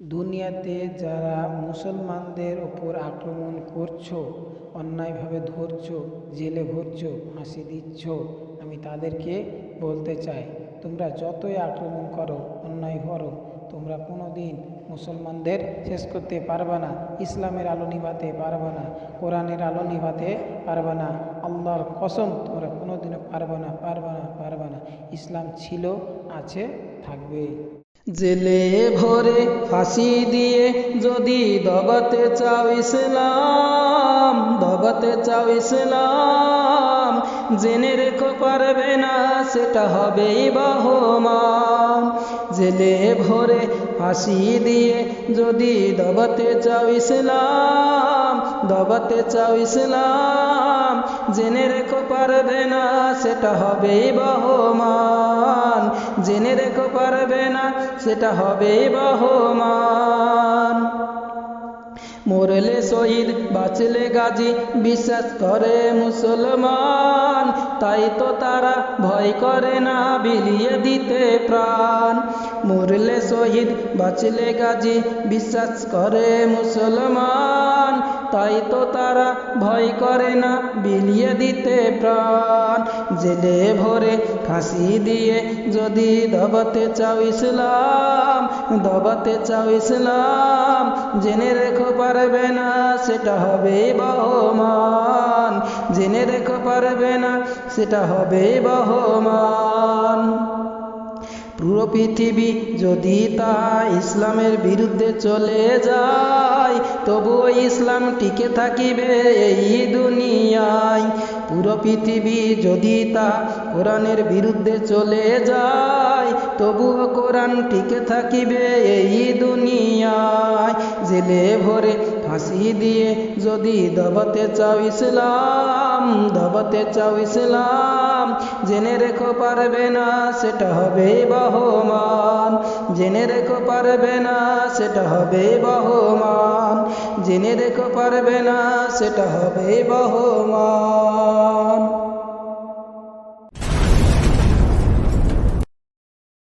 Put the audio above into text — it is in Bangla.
দুনিয়াতে যারা মুসলমানদের ওপর আক্রমণ করছ, অন্যায়ভাবে ধরছো, জেলে ভরছো, ফাঁসি দিচ্ছ, আমি তাদেরকে বলতে চাই, তোমরা যতই আক্রমণ করো, অন্যায় করো, তোমরা কোনো দিন মুসলমানদের শেষ করতে পারবে না, ইসলামের আলো নিভাতে পারবে না, কোরআনের আলো নিভাতে পারবে না, আল্লাহর কসম তোমরা কোনো দিনও পারবে না পারবে না পারবে না। ইসলাম ছিল, আছে, থাকবে। জেলে ভরে ফাঁসি দিয়ে যদি দবাতে চাও ইসলাম দবাতে চাও ইসলাম, জেনে রেখো পারবে না, সেটা হবেই বাহমান। জেলে ভরে ফাঁসি দিয়ে যদি দবাতে চাও ইসলাম দবাতে চাও ইসলাম। জেনে রেখো পারবে না, সেটা হবেই বাহমান। জেনে রেখো পারবে না, সেটা হবেই বাহমান। মরলে শহীদ, বাঁচলে গাজী, বিশ্বাস করে মুসলমান। তাই তো তারা ভয় করে না, বিলিয়ে দিতে প্রাণ। মরলে শহীদ, বাঁচলে গাজী, বিশ্বাস করে মুসলমান। তাই তো তারা ভয় করে না, বিলিয়ে দিতে প্রাণ। জেলে ভরে ফাঁসি দিয়ে যদি দবাতে চাও ইসলাম, দবাতে চাও ইসলাম, জেনে রেখো পারবে না, সেটা হবে বহমান। জেনে রেখো পারবে না, সেটা হবে বহমান। পৃথিবী যদি তা ইসলামের বিরুদ্ধে চলে যায়, তবুও ইসলাম টিকে থাকিবে এই দুনিয়ায়। পুরো পৃথিবী যদি তা কোরআনের বিরুদ্ধে চলে যায়, তবুও কোরআন টিকে থাকিবে এই দুনিয়ায়। জেলে ভরে ফাঁসি দিয়ে যদি দবাতে চাও ইসলাম, দবাতে চাও ইসলাম জেনে রেখো পারবে না, সেটা হবে বহমান। জেনে রেখো পারবে না, সেটা হবে বহমান। জেনে রেখো পারবে না, সেটা হবে বহমান।